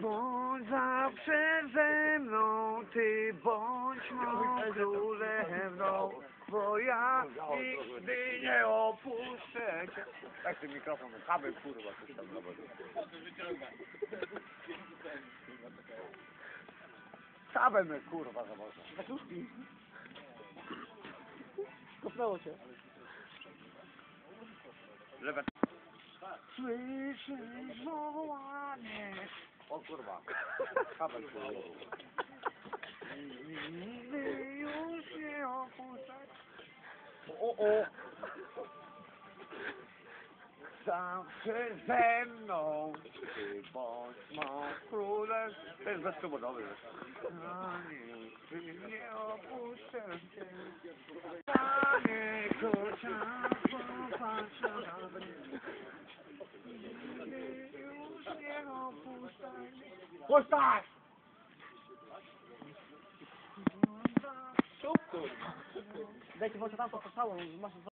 Bądź zawsze ze mną, ty bądź mą królewną, bo ja nigdy nie opuszczę cię. Tak ten mikrofon, kabel kurwa, coś tam zobacz. Kabel mnie kurwa. Tak już pi. Kopnęło cię. Lewe. Słyszysz wołanie, O kurwa. Kabel nigdy już nie opuszczać. O, o. Zawsze ze mną, ty bądź mą królem. To jest bezkomodowy już. A nigdy nie opuszczę cię. Panie kocia, popatrz na mnie. What's that? Dajcie, bo tam to postało,